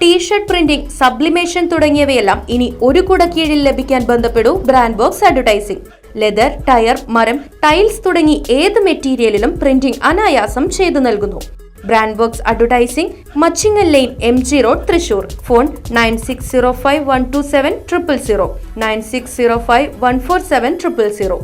T shirt printing sublimation തുടങ്ങിയവയെല്ലാം ഇനി ഒരു കുട കീഴിൽ ലഭിക്കാൻ ബന്ധപ്പെടൂ brand box advertising leather tyre മരം ടൈൽസ് തുടങ്ങി ഏത് മെറ്റീരിയലിലും പ്രിന്റിംഗ് അനായാസം ചെയ്തു നൽകുന്നു. Brand box advertising Machingal line M G road Thrissur. Phone nine six zero five one two seven triple zero nine six zero five one four seven triple zero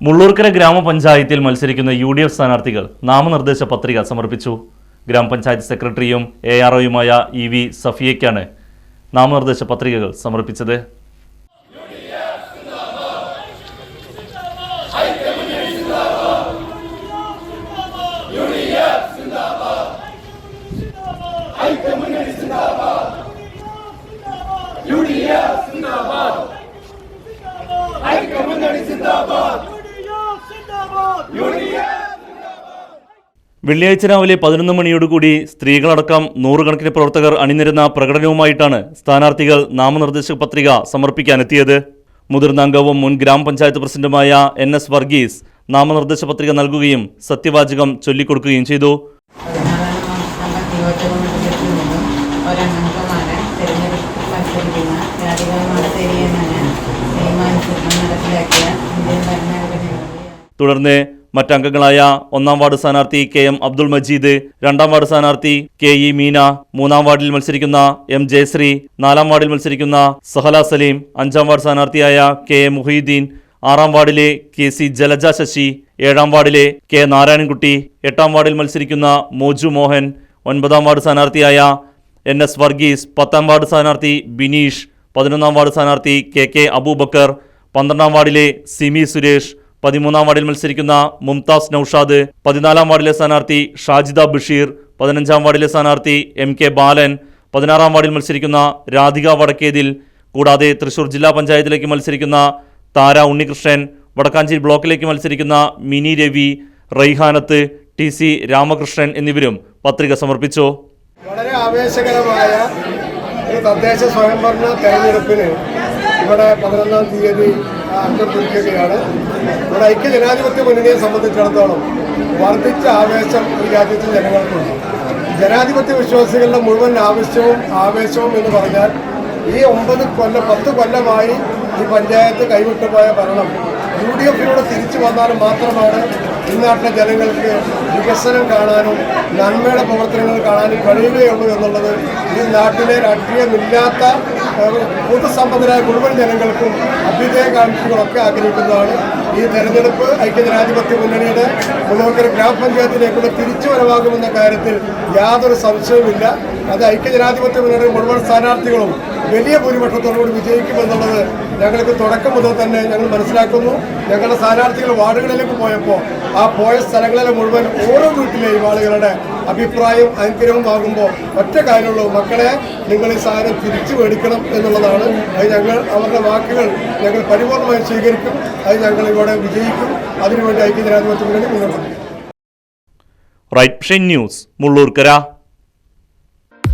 Mullurkara ഗ്രാമപഞ്ചായത്തിൽ മത്സരിക്കുന്ന U D F സ്ഥാനാർത്ഥികൾ നാമനിർദ്ദേശ പത്രിക സമർപ്പിച്ചു. ഗ്രാമപഞ്ചായത്ത് സെക്രട്ടറിയും A R ഒയുമായ E V സഫിയയ്ക്കാണ് നാമനിർദ്ദേശ പത്രികകൾ സമർപ്പിച്ചത്. വെള്ളിയാഴ്ച രാവിലെ പതിനൊന്ന് മണിയോടുകൂടി സ്ത്രീകളടക്കം നൂറുകണക്കിന് പ്രവർത്തകർ അണിനിരുന്ന പ്രകടനവുമായിട്ടാണ് സ്ഥാനാർത്ഥികൾ നാമനിർദ്ദേശ പത്രിക സമർപ്പിക്കാനെത്തിയത്. മുതിർന്ന അംഗവും മുൻ ഗ്രാമപഞ്ചായത്ത് പ്രസിഡന്റുമായ എൻ എസ് വർഗീസ് നാമനിർദ്ദേശ പത്രിക നൽകുകയും സത്യവാചകം ചൊല്ലിക്കൊടുക്കുകയും ചെയ്തു. തുടർന്ന് മറ്റംഗങ്ങളായ ഒന്നാം വാർഡ് സ്ഥാനാർത്ഥി കെ എം അബ്ദുൾ മജീദ് രണ്ടാം വാർഡ് സ്ഥാനാർത്ഥി കെ ഇ മീന മൂന്നാം വാർഡിൽ മത്സരിക്കുന്ന എം ജയശ്രീ നാലാം വാർഡിൽ മത്സരിക്കുന്ന സഹല സലീം അഞ്ചാം വാർഡ് സ്ഥാനാർത്ഥിയായ കെ എ മുഹീദ്ദീൻ ആറാം വാർഡിലെ കെ സി ജലജ ശശി ഏഴാം വാർഡിലെ കെ നാരായണൻകുട്ടി എട്ടാം വാർഡിൽ മത്സരിക്കുന്ന മോജു മോഹൻ ഒൻപതാം വാർഡ് സ്ഥാനാർത്ഥിയായ എൻ എസ് വർഗീസ് പത്താം വാർഡ് സ്ഥാനാർത്ഥി ബിനീഷ് പതിനൊന്നാം വാർഡ് സ്ഥാനാർത്ഥി കെ കെ അബൂബക്കർ പന്ത്രണ്ടാം വാർഡിലെ സിമി സുരേഷ് പതിമൂന്നാം വാർഡിൽ മത്സരിക്കുന്ന മുംതാസ് നൌഷാദ് പതിനാലാം വാർഡിലെ സ്ഥാനാർത്ഥി ഷാജിദ ബഷീർ പതിനഞ്ചാം വാർഡിലെ സ്ഥാനാർത്ഥി എം കെ ബാലൻ പതിനാറാം വാർഡിൽ മത്സരിക്കുന്ന രാധിക വടക്കേതിൽ കൂടാതെ തൃശൂർ ജില്ലാ പഞ്ചായത്തിലേക്ക് മത്സരിക്കുന്ന താര ഉണ്ണികൃഷ്ണൻ വടക്കാഞ്ചേരി ബ്ലോക്കിലേക്ക് മത്സരിക്കുന്ന മിനി രവി റൈഹാനത്ത് ടി സി രാമകൃഷ്ണൻ എന്നിവരും പത്രിക സമർപ്പിച്ചു. വളരെ ആവേശകരമായ ഒരു തദ്ദേശ സ്വയംഭരണ തെരഞ്ഞെടുപ്പിന് ഇവിടെ പതിനൊന്നാം തീയതി അംഗം കുറിക്കുകയാണ് ഇവിടെ ഐക്യ ജനാധിപത്യ മുന്നണിയെ സംബന്ധിച്ചിടത്തോളം വർദ്ധിച്ച ആവേശം ഈ രാജ്യത്തെ ജനങ്ങൾക്കുണ്ട്. ജനാധിപത്യ വിശ്വാസികളുടെ മുഴുവൻ ആവശ്യവും ആവേശവും എന്ന് പറഞ്ഞാൽ ഈ ഒമ്പത് കൊല്ലം പത്ത് കൊല്ലമായി ഈ പഞ്ചായത്ത് കൈവിട്ടുപോയ ഭരണം യു ഡി എഫിലൂടെ തിരിച്ചു വന്നാലും മാത്രമാണ് ഈ നാട്ടിലെ ജനങ്ങൾക്ക് വികസനം കാണാനും നന്മയുടെ പ്രവർത്തനങ്ങൾ കാണാനും കഴിയുകയുള്ളൂ എന്നുള്ളത് ഈ നാട്ടിലെ രാഷ്ട്രീയമില്ലാത്ത പൊതുസമ്പന്നരായ മുഴുവൻ ജനങ്ങൾക്കും അഭ്യുദയകാംക്ഷികളൊക്കെ ആഗ്രഹിക്കുന്നതാണ്. ഈ തെരഞ്ഞെടുപ്പ് ഐക്യജനാധിപത്യ മുന്നണിയുടെ മുന്നോക്കര തിരിച്ചു തിരിച്ചുവരവാകുമെന്ന കാര്യത്തിൽ യാതൊരു സംശയവുമില്ല. അത് ഐക്യജനാധിപത്യ മുന്നണിയുടെ മുഴുവൻ സ്ഥാനാർത്ഥികളും വലിയ ഭൂരിപക്ഷത്തോടുകൂടി വിജയിക്കുമെന്നുള്ളത് ഞങ്ങൾക്ക് തുടക്കം മുതൽ തന്നെ ഞങ്ങൾ മനസ്സിലാക്കുന്നു. ഞങ്ങളുടെ സ്ഥാനാർത്ഥികൾ വാർഡുകളിലേക്ക് പോയപ്പോൾ ആ പോയ സ്ഥലങ്ങളിലെ മുഴുവൻ ഓരോ വീട്ടിലെയും ആളുകളുടെ അഭിപ്രായം അനുഗ്രഹം ആകുമ്പോൾ ഒറ്റ കാര്യമുള്ളൂ. മക്കളെ നിങ്ങൾ ഈ സാധനം തിരിച്ചു മേടിക്കണം എന്നുള്ളതാണ്. അത് ഞങ്ങൾ അവരുടെ വാക്കുകൾ ഞങ്ങൾ പരിപൂർണമായി സ്വീകരിക്കും. അത് ഞങ്ങൾ ഇവിടെ വിജയിക്കും. അതിനുവേണ്ടി ഐക്യജനാധിപത്യ വേണ്ടി മുന്നോട്ട്. Right news Mullurkara.